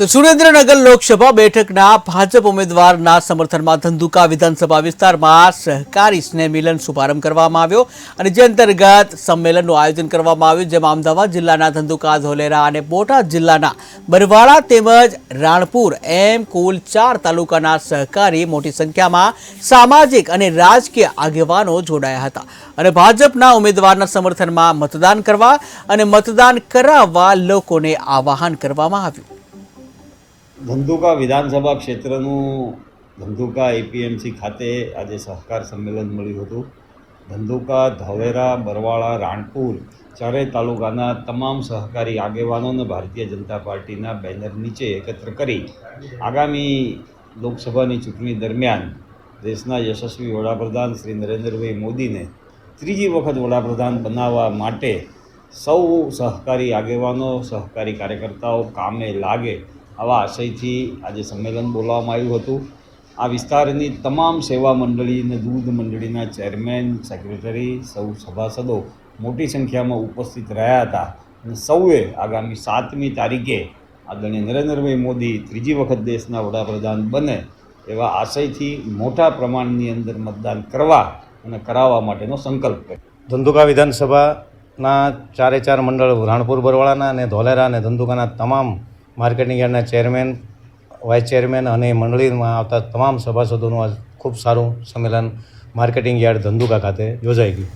તો સુરેન્દ્રનગર લોકસભા બેઠકના ભાજપ ઉમેદવારના સમર્થનમાં ધંધુકા વિધાનસભા વિસ્તારમાં સહકારી સ્નેહ મિલન શુભારંભ કરવામાં આવ્યો અને જે અંતર્ગત સંમેલનનું આયોજન કરવામાં આવ્યું, જેમાં અમદાવાદ જિલ્લાના ધંધુકા, ધોલેરા અને બોટાદ જિલ્લાના બરવાળા તેમજ રાણપુર, એમ કુલ ચાર તાલુકાના સહકારી મોટી સંખ્યામાં સામાજિક અને રાજકીય આગેવાનો જોડાયા હતા અને ભાજપના ઉમેદવારના સમર્થનમાં મતદાન કરવા અને મતદાન કરાવવા લોકોને આવાહન કરવામાં આવ્યું. ધંધુકા વિધાનસભા ક્ષેત્રનું ધંધુકા એપીએમસી ખાતે આજે સહકાર સંમેલન મળ્યું હતું. ધંધુકા, ધવેરા, બરવાળા, રાણપુર ચારેય તાલુકાના તમામ સહકારી આગેવાનોને ભારતીય જનતા પાર્ટીના બેનર નીચે એકત્ર કરી આગામી લોકસભાની ચૂંટણી દરમિયાન દેશના યશસ્વી વડાપ્રધાન શ્રી નરેન્દ્રભાઈ મોદીને ત્રીજી વખત વડાપ્રધાન બનાવવા માટે સૌ સહકારી આગેવાનો, સહકારી કાર્યકર્તાઓ કામે લાગે આવા આશયથી આજે સંમેલન બોલાવવામાં આવ્યું હતું. આ વિસ્તારની તમામ સેવા મંડળી અને દૂધ મંડળીના ચેરમેન, સેક્રેટરી, સૌ સભાસદો મોટી સંખ્યામાં ઉપસ્થિત રહ્યા હતા અને સૌએ આગામી સાતમી તારીખે આદરણીય નરેન્દ્રભાઈ મોદી ત્રીજી વખત દેશના વડાપ્રધાન બને એવા આશયથી મોટા પ્રમાણની અંદર મતદાન કરવા અને કરાવવા માટેનો સંકલ્પ કર્યો. ધંધુકા વિધાનસભાના ચારે ચાર મંડળ રાણપુર બરવાળાના અને ધોલેરા અને ધંધુકાના તમામ માર્કેટિંગ યાર્ડના ચેરમેન, વાઇસ ચેરમેન અને મંડળીમાં આવતા તમામ સભાસદોનું આ ખૂબ સારું સંમેલન માર્કેટિંગ યાર્ડ ધંધુકા ખાતે યોજાઈ ગયું.